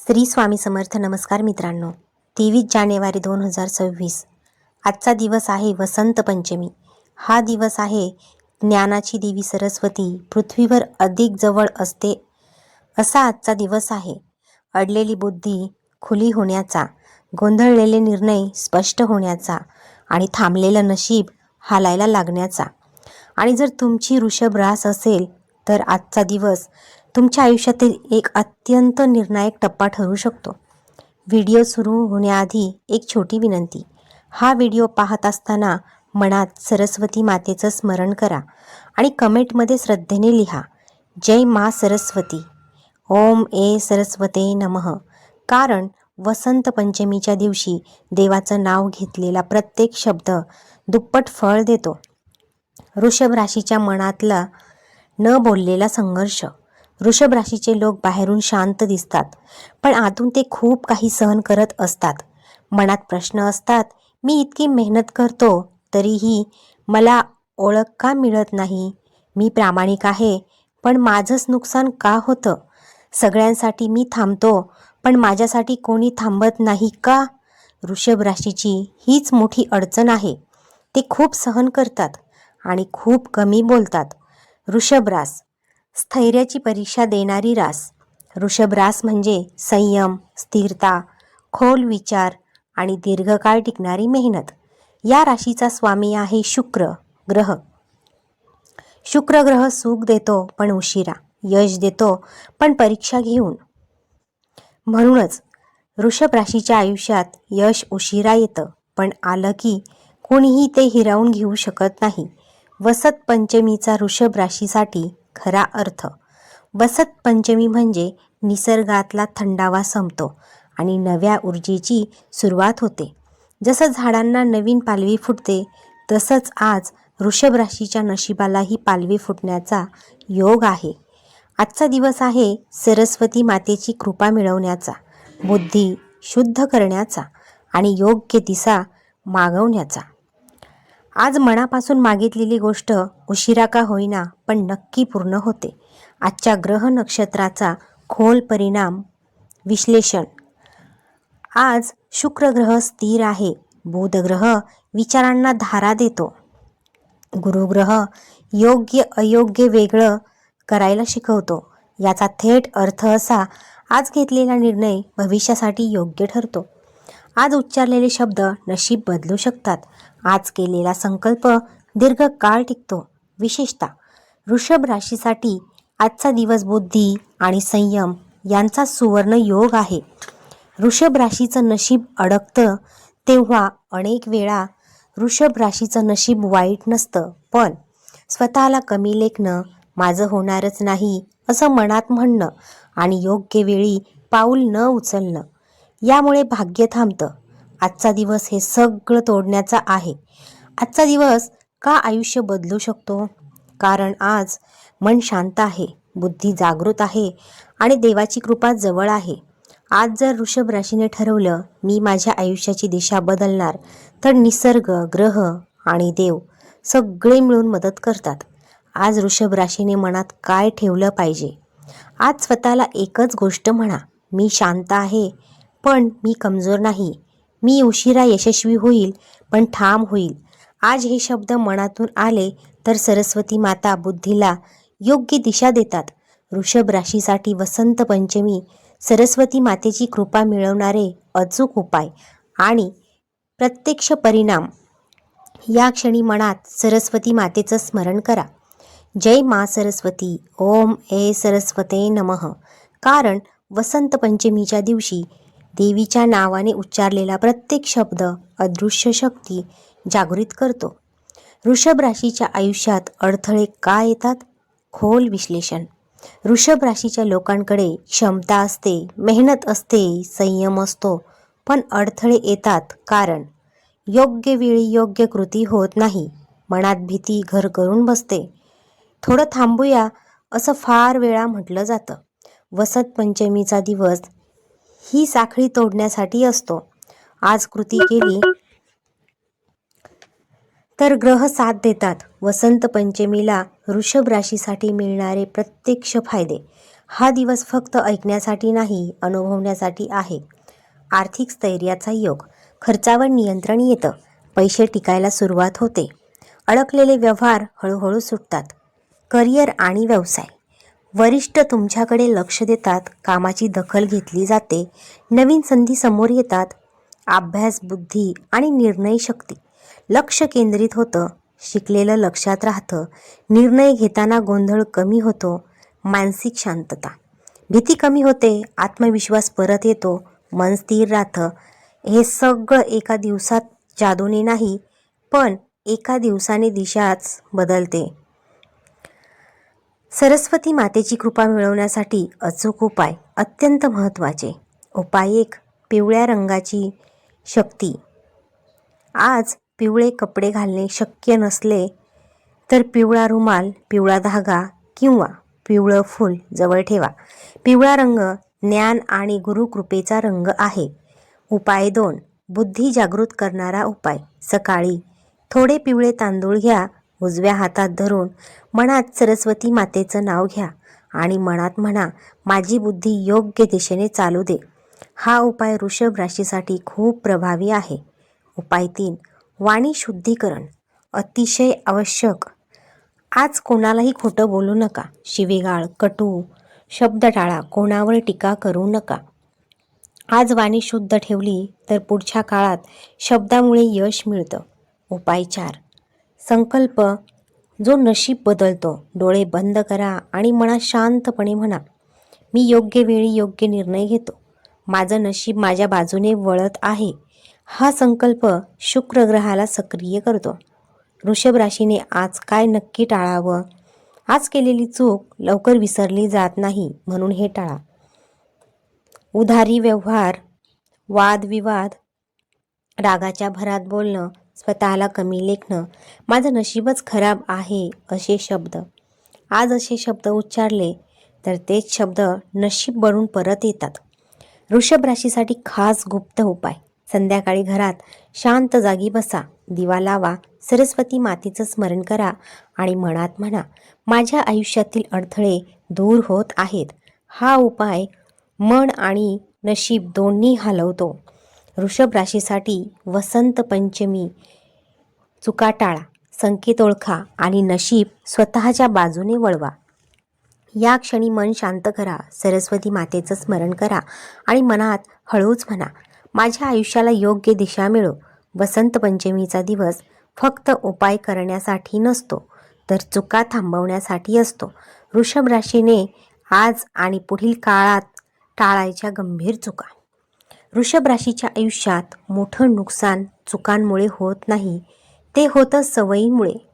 श्री स्वामी समर्थ नमस्कार मित्रांनो. तेवीस जानेवारी दोन हजार सव्वीस. आजचा दिवस आहे वसंत पंचमी. हा दिवस आहे ज्ञानाची देवी सरस्वती पृथ्वीवर अधिक जवळ असते असा आजचा दिवस आहे. अडलेली बुद्धी खुली होण्याचा गोंधळलेले निर्णय स्पष्ट होण्याचा आणि थांबलेलं नशीब हालायला लागण्याचा. आणि जर तुमची वृषभ रास असेल तर आजचा दिवस तुमच्या आयुष्यातील एक अत्यंत निर्णायक टप्पा ठरू शकतो. व्हिडिओ सुरू होण्याआधी एक छोटी विनंती. हा व्हिडिओ पाहत असताना मनात सरस्वती मातेचं स्मरण करा आणि कमेंटमध्ये श्रद्धेने लिहा. जय मा सरस्वती. ओम ए सरस्वते नमः. कारण वसंत पंचमीच्या दिवशी देवाचं नाव घेतलेला प्रत्येक शब्द दुप्पट फळ देतो. वृषभ राशीच्या मनातला न बोललेला संघर्ष. वृषभ राशीचे लोक बाहेरून शांत दिसतात पण आतून ते खूप काही सहन करत असतात. मनात प्रश्न असतात मी इतकी मेहनत करतो तरीही मला ओळख का मिळत नाही? मी प्रामाणिक आहे पण माझंच नुकसान का होतं? सगळ्यांसाठी मी थांबतो पण माझ्यासाठी कोणी थांबत नाही का? वृषभ राशीची हीच मोठी अडचण आहे. ते खूप सहन करतात आणि खूप कमी बोलतात. वृषभ रास स्थैर्याची परीक्षा देणारी रास. ऋषभ रास म्हणजे संयम स्थिरता खोल विचार आणि दीर्घकाळ टिकणारी मेहनत. या राशीचा स्वामी आहे शुक्र ग्रह. शुक्र ग्रह सुख देतो पण उशिरा. यश देतो पण परीक्षा घेऊन. म्हणूनच वृषभ राशीच्या आयुष्यात यश उशिरा येतं पण आलं की कुणीही ते हिरावून घेऊ शकत नाही. वसत पंचमीचा वृषभ राशीसाठी खरा अर्थ. वसत पंचमी म्हणजे निसर्गातला थंडावा संपतो आणि नव्या ऊर्जेची सुरुवात होते. जसं झाडांना नवीन पालवी फुटते तसंच आज वृषभ राशीच्या नशिबालाही पालवी फुटण्याचा योग आहे. आजचा दिवस आहे सरस्वती मातेची कृपा मिळवण्याचा बुद्धी शुद्ध करण्याचा आणि योग्य दिशा मागवण्याचा. आज मनापासून मागितलेली गोष्ट उशिरा का होईना पण नक्की पूर्ण होते. आजच्या ग्रह नक्षत्राचा खोल परिणाम विश्लेषण. आज शुक्र ग्रह स्थिर आहे. बुध ग्रह विचारांना धारा देतो. गुरुग्रह योग्य अयोग्य वेगळं करायला शिकवतो. याचा थेट अर्थ असा आज घेतलेला निर्णय भविष्यासाठी योग्य ठरतो. आज उच्चारलेले शब्द नशीब बदलू शकतात. आज केलेला संकल्प दीर्घकाळ टिकतो. विशेषतः वृषभ राशीसाठी आजचा दिवस बुद्धी आणि संयम यांचा सुवर्ण योग आहे. वृषभ राशीचं नशीब अडकतं तेव्हा अनेक वेळा वृषभ राशीचं नशीब वाईट नसतं. पण स्वतःला कमी लेखणं माझं होणारच नाही असं मनात म्हणणं आणि योग्य वेळी पाऊल न उचलणं यामुळे भाग्य थांबतं. आजचा दिवस हे सगळं तोडण्याचा आहे. आजचा दिवस का आयुष्य बदलू शकतो? कारण आज मन शांत आहे बुद्धी जागृत आहे आणि देवाची कृपा जवळ आहे. आज जर वृषभ राशीने ठरवलं मी माझ्या आयुष्याची दिशा बदलणार तर निसर्ग ग्रह आणि देव सगळे मिळून मदत करतात. आज वृषभ राशीने मनात काय ठेवलं पाहिजे? आज स्वतःला एकच गोष्ट म्हणा मी शांत आहे पण मी कमजोर नाही. मी उशिरा यशस्वी होईल पण ठाम होईल. आज हे शब्द मनातून आले तर सरस्वती माता बुद्धीला योग्य दिशा देतात. वृषभ राशीसाठी वसंत पंचमी सरस्वती मातेची कृपा मिळवणारे अचूक उपाय आणि प्रत्यक्ष परिणाम. या क्षणी मनात सरस्वती मातेचं स्मरण करा. जय मा सरस्वती ओम ए सरस्वते नमः. कारण वसंत पंचमीच्या दिवशी देवीच्या नावाने उच्चारलेला प्रत्येक शब्द अदृश्य शक्ती जागृत करतो. वृषभ राशीच्या आयुष्यात अडथळे का येतात? खोल विश्लेषण. वृषभ राशीच्या लोकांकडे क्षमता असते मेहनत असते संयम असतो पण अडथळे येतात कारण? योग्य वेळी योग्य कृती होत नाही. मनात भीती घर करून बसते. थोडं थांबूया असं फार वेळा म्हटलं जातं. वसंत पंचमीचा दिवस ही साखळी तोडण्यासाठी असतो. आज कृती केली तर ग्रह साथ देतात. वसंत पंचमीला वृषभ राशीसाठी मिळणारे प्रत्यक्ष फायदे. हा दिवस फक्त ऐकण्यासाठी नाही अनुभवण्यासाठी आहे. आर्थिक स्थैर्याचा योग. खर्चावर नियंत्रण येतं. पैसे टिकायला सुरुवात होते. अडकलेले व्यवहार हळूहळू सुटतात. करिअर आणि व्यवसाय. वरिष्ठ तुमच्याकडे लक्ष देतात कामाची दखल घेतली जाते नवीन संधी समोर येतात. अभ्यास बुद्धी आणि निर्णय शक्ती. लक्ष केंद्रित होतं शिकलेलं लक्षात राहतं. निर्णय घेताना गोंधळ कमी होतो मानसिक शांतता. भीती कमी होते आत्मविश्वास परत येतो मन स्थिर राहतं. हे सगळं एका दिवसात जादूने नाही पण एका दिवसाने दिशाच बदलते. सरस्वती मातेची कृपा मिळवण्यासाठी अचूक उपाय अत्यंत महत्त्वाचे. उपाय एक पिवळ्या रंगाची शक्ती. आज पिवळे कपडे घालणे शक्य नसले तर पिवळा रुमाल पिवळा धागा किंवा पिवळं फूल जवळ ठेवा. पिवळा रंग ज्ञान आणि गुरुकृपेचा रंग आहे. उपाय दोन बुद्धी जागृत करणारा उपाय. सकाळी थोडे पिवळे तांदूळ घ्या उजव्या हातात धरून मनात सरस्वती मातेचं नाव घ्या आणि मनात म्हणा माझी बुद्धी योग्य दिशेने चालू दे. हा उपाय वृषभ राशीसाठी खूप प्रभावी आहे. उपाय तीन वाणी शुद्धीकरण. अतिशय आवश्यक. आज कोणालाही खोटं बोलू नका. शिवेगाळ कटू शब्द टाळा कोणावर टीका करू नका. आज वाणी शुद्ध ठेवली तर पुढच्या काळात शब्दामुळे यश मिळतं. उपाय चार संकल्प जो नशीब बदलतो. डोळे बंद करा आणि मनात शांतपणे म्हणा. मी योग्य वेळी योग्य निर्णय घेतो. माझं नशीब माझ्या बाजूने वळत आहे. हा संकल्प शुक्र ग्रहाला सक्रिय करतो. वृषभ राशीने आज काय नक्की टाळावं? आज केलेली चूक लवकर विसरली जात नाही म्हणून हे टाळा. उधारी व्यवहार वादविवाद रागाच्या भरात बोलणं स्वतःला कमी लेखणं माझं नशीबच खराब आहे असे शब्द. आज असे शब्द उच्चारले तर तेच शब्द नशीब बनून परत येतात. वृषभ राशीसाठी खास गुप्त उपाय. संध्याकाळी घरात शांत जागी बसा दिवा लावा सरस्वती मातेचं स्मरण करा आणि मनात म्हणा माझ्या आयुष्यातील अडथळे दूर होत आहेत. हा उपाय मन आणि नशीब दोन्ही हलवतो. वृषभ राशीसाठी वसंत पंचमी चुका टाळा संकेत ओळखा आणि नशीब स्वतःच्या बाजूने वळवा. या क्षणी मन शांत करा सरस्वती मातेचं स्मरण करा आणि मनात हळूच म्हणा माझ्या आयुष्याला योग्य दिशा मिळो. वसंत पंचमीचा दिवस फक्त उपाय करण्यासाठी नसतो तर चुका थांबवण्यासाठी असतो. वृषभ राशीने आज आणि पुढील काळात टाळायच्या गंभीर चुका. वृषभ राशीच्या आयुष्यात मोठं नुकसान चुकांमुळे होत नाही ते होतं सवयीमुळे.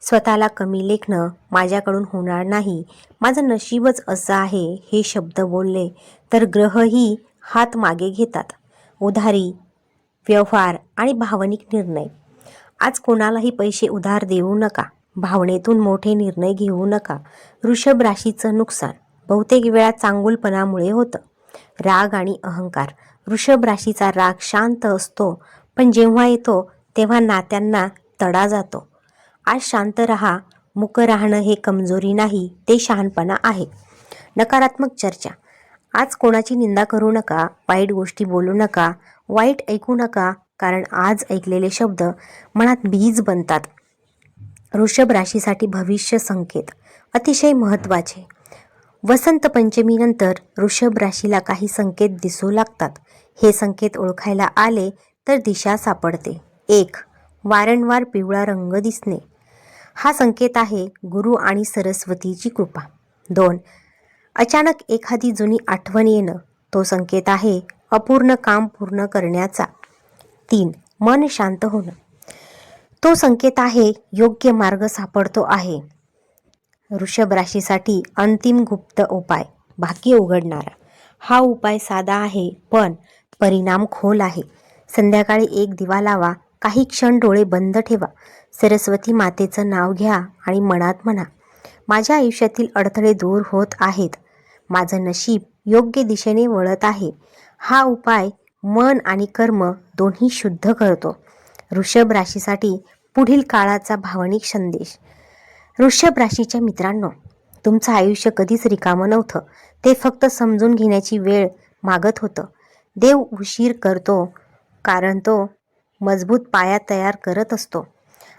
स्वतःला कमी लेखणं माझ्याकडून होणार नाही. माझं नशीबच असं आहे हे शब्द बोलले तर ग्रहही हात मागे घेतात. उधारी व्यवहार आणि भावनिक निर्णय. आज कोणालाही पैसे उधार देऊ नका. भावनेतून मोठे निर्णय घेऊ नका. वृषभ राशीचं नुकसान बहुतेक वेळा चांगुलपणामुळे होतं. राग आणि अहंकार. वृषभ राशीचा राग शांत असतो पण जेव्हा येतो तेव्हा नात्यांना तडा जातो. आज शांत रहा मुक राहणं हे कमजोरी नाही ते शहाणपणा आहे. नकारात्मक चर्चा. आज कोणाची निंदा करू नका वाईट गोष्टी बोलू नका वाईट ऐकू नका कारण आज ऐकलेले शब्द मनात बीज बनतात. वृषभ राशीसाठी भविष्य संकेत. अतिशय महत्त्वाचे. वसंत पंचमीनंतर वृषभ राशीला काही संकेत दिसू लागतात. हे संकेत ओळखायला आले तर दिशा सापडते. एक वारंवार पिवळा रंग दिसणे. हा संकेत आहे गुरु आणि सरस्वतीची कृपा. दोन अचानक एखादी जुनी आठवण येणं. तो संकेत आहे अपूर्ण काम पूर्ण करण्याचा. तीन मन शांत होणं. तो संकेत आहे योग्य मार्ग सापडतो आहे. वृषभ राशीसाठी अंतिम गुप्त उपाय भाग्य उघडणारा. हा उपाय साधा आहे पण परिणाम खोल आहे. संध्याकाळी एक दिवा लावा काही क्षण डोळे बंद ठेवा. सरस्वती मातेचं नाव घ्या आणि मनात म्हणा माझ्या आयुष्यातील अडथळे दूर होत आहेत. माझं नशीब योग्य दिशेने वळत आहे. हा उपाय मन आणि कर्म दोन्ही शुद्ध करतो. वृषभ राशीसाठी पुढील काळाचा भावनिक संदेश. वृषभ राशीच्या मित्रांनो तुमचं आयुष्य कधीच रिकामं नव्हतं. ते फक्त समजून घेण्याची वेळ मागत होतं. देव उशीर करतो कारण तो मजबूत पाया तयार करत असतो.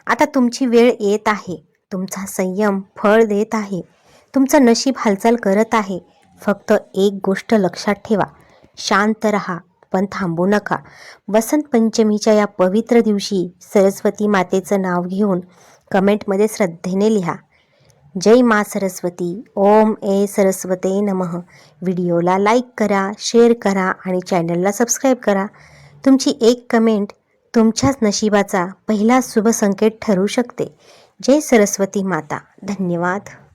आता तुमची वेळ येत आहे. तुमचा संयम फळ देत आहे. तुमचं नशीब हालचाल करत आहे. फक्त एक गोष्ट लक्षात ठेवा. शांत रहा पण थांबू नका. वसंत पंचमीच्या या पवित्र दिवशी सरस्वती मातेचं नाव घेऊन कमेंटमध्ये श्रद्धेने लिहा. जय मा सरस्वती. ओम ए सरस्वते नमः. व्हिडिओला लाईक करा शेअर करा आणि चॅनलला सबस्क्राईब करा. तुमची एक कमेंट तुमच्याच नशिबाचा पहिला शुभसंकेत ठरू शकते. जय सरस्वती माता. धन्यवाद.